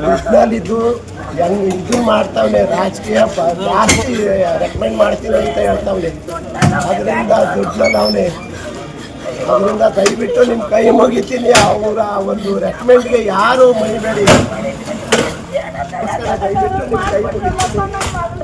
ದುಡ್ಡಲ್ಲಿದ್ದು ಹೆಂಗ್ ಇದು ಮಾಡ್ತಾವ್ನೆ ರಾಜಕೀಯ ಜಾಸ್ತಿ ರೆಕಮೆಂಡ್ ಮಾಡ್ತೀನಿ ಅಂತ ಹೇಳ್ತಾವ್ನೆ ಅದರಿಂದ ದುಡ್ಡಲ್ಲಿ ಅವನೇ ಅದರಿಂದ ದಯವಿಟ್ಟು ನಿಮ್ಮ ಕೈ ಮುಗಿತೀನಿ ಅವರ ಒಂದು ರೆಕಮೆಂಡ್ಗೆ ಯಾರು ಮರಿಬೇಡಿ ದಯವಿಟ್ಟು ನಿಮ್ಮ ಕೈ ಮುಗಿತೀನಿ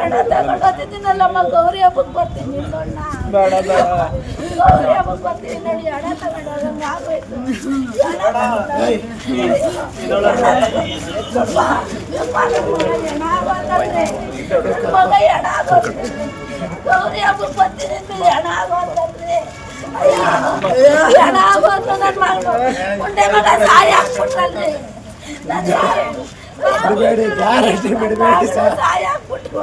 ಹೋಗ್ತಾರೆ? ಎಣ ತಗೊಂಡೋತಿದ್ದೀನಲ್ಲಮ್ಮ ಗೌರಿ ಹಬ್ಬಕ್ಕೆ ಬರ್ತೀನಿ ನೋಡಣ್ಣ ಗೌರಿ ಹಬ್ಬಕ್ಕೆ ಬರ್ತೀನಿ ನೋಡಿ ಎಣ ತಗೊಂಡೋದಂಗೆ ಆಗೋಯ್ತು ಎಣ ತಗೊಂಡೋಗಿ- ಏಯ್, ಯಪ್ಪ, ಯಪ್ಪ, ನಮ್ಮ ಮಗ ಎಣ ಆಗೋದಂದ್ರೆ, ನಮ್ಮ ಮಗ ಎಣ ಆಗೋದು. ಗೌರಿ ಹಬ್ಬಕ್ಕೆ ಬರ್ತೀನಿ ಅಂದ್ರೆ ಎಣ ಆಗೋದಂದ್ರೆ ಅಯ್ಯೋ, ಎಣ ಆಗೋದು ನನ್ನ ಮಗಳು ಮುಂದೆ ಮಗ ಸಾಯ ಹಾಕ್ಬಿಟ್ರಲ್ರಿ ನನ್ನ ಬಿಡಬೇಡಿ ಗ್ಯಾರಂಟಿ ಬಿಡಬೇಡಿ ಸರ್ ಸಾಯ ಹಾಕ್ಬಿಟ್ರು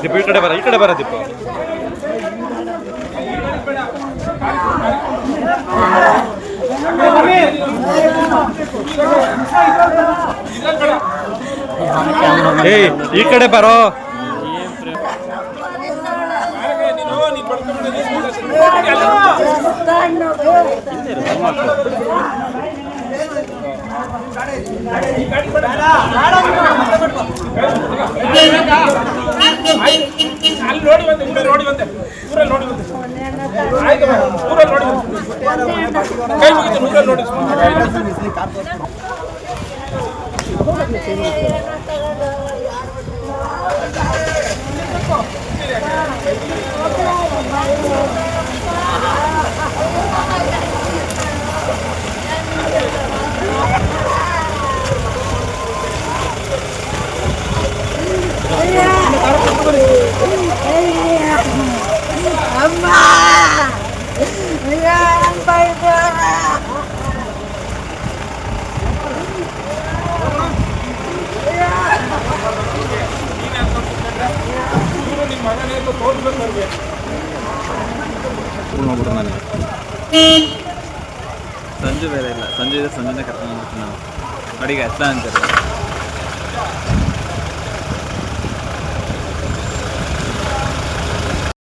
ಈ ಕಡೆ ಬರ ಈ ಕಡೆ ಬರ ದೀಪ. ಏಯ್ ಈ ಕಡೆ ಬರೋ. ಅಲ್ಲಿ ನೋಡಿ ಬಂದೆ ನೋಡಿ ಬಂದೆ. ಊರಲ್ಲಿ ನೋಡಿ ಊರಲ್ಲಿ ನೋಡಿ ಕೈ ಮುಗಿತು ಊರಲ್ಲಿ ನೋಡಿ ನಿಮ್ಮ ನೋಡ್ಬಿಟ್ರು ನನಗೆ ಸಂಜೆ ಬೇರೆ ಇಲ್ಲ. ಸಂಜೆ ಇದೆ ಸಂಜೆನೇ ಕರ್ಕೊಂಡು ಹೋಗ್ತೀನಿ ನಾನು ಅಡಿಗೆ ಎತ್ತ ಅಂತಾರೆ?